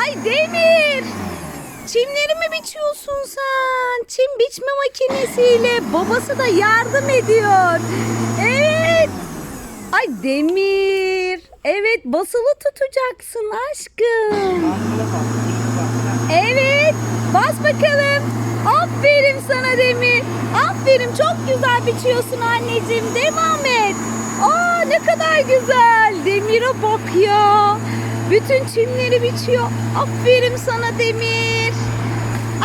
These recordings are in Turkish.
Ay Demir. Çimleri mi biçiyorsun sen? Çim biçme makinesiyle babası da yardım ediyor. Evet. Ay Demir. Evet basılı tutacaksın aşkım. Evet. Bas bakalım. Aferin sana Demir. Aferin çok güzel biçiyorsun anneciğim. Devam et. Aa ne kadar güzel. Demir'e bak ya. Bütün çimleri biçiyor. Aferin sana Demir.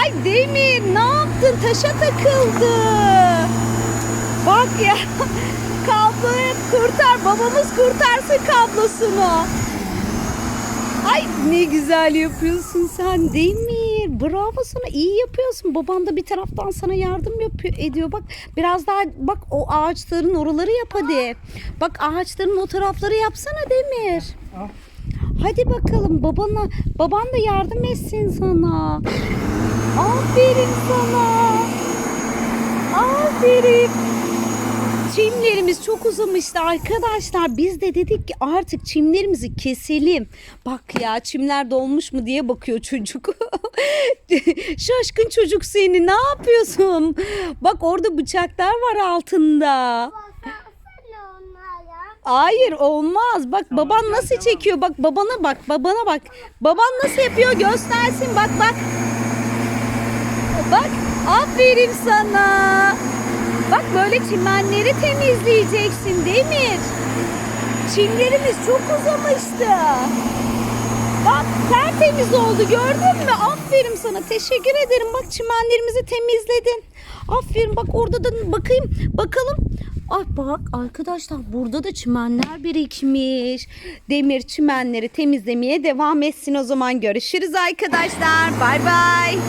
Ay Demir ne yaptın? Taşa takıldı. Bak ya. Kabloyu kurtar. Babamız kurtarsın kablosunu. Ay ne güzel yapıyorsun sen Demir. Bravo sana iyi yapıyorsun. Baban da bir taraftan sana yardım yapıyor ediyor. Bak biraz daha bak o ağaçların oraları yap hadi. Bak ağaçların o tarafları yapsana Demir. Al. Hadi bakalım babana baban da yardım etsin sana. Aferin sana. Aferin. Çimlerimiz çok uzamıştı arkadaşlar. Biz de dedik ki artık çimlerimizi keselim. Bak ya çimler dolmuş mu diye bakıyor çocuk. Şaşkın çocuk seni ne yapıyorsun? Bak orada bıçaklar var altında. Hayır olmaz. Bak baban gel, nasıl tamam. çekiyor? Bak babana bak. Babana bak. Baban nasıl yapıyor? Göstersin. Bak bak. Bak. Aferin sana. Bak böyle çimenleri temizleyeceksin Demir. Çimlerimiz çok uzamıştı. Bak tertemiz oldu gördün mü? Aferin sana teşekkür ederim. Bak çimenlerimizi temizledin. Aferin bak orada da bakayım bakalım. Ay bak arkadaşlar burada da çimenler birikmiş. Demir çimenleri temizlemeye devam etsin o zaman. Görüşürüz arkadaşlar. Bay bay.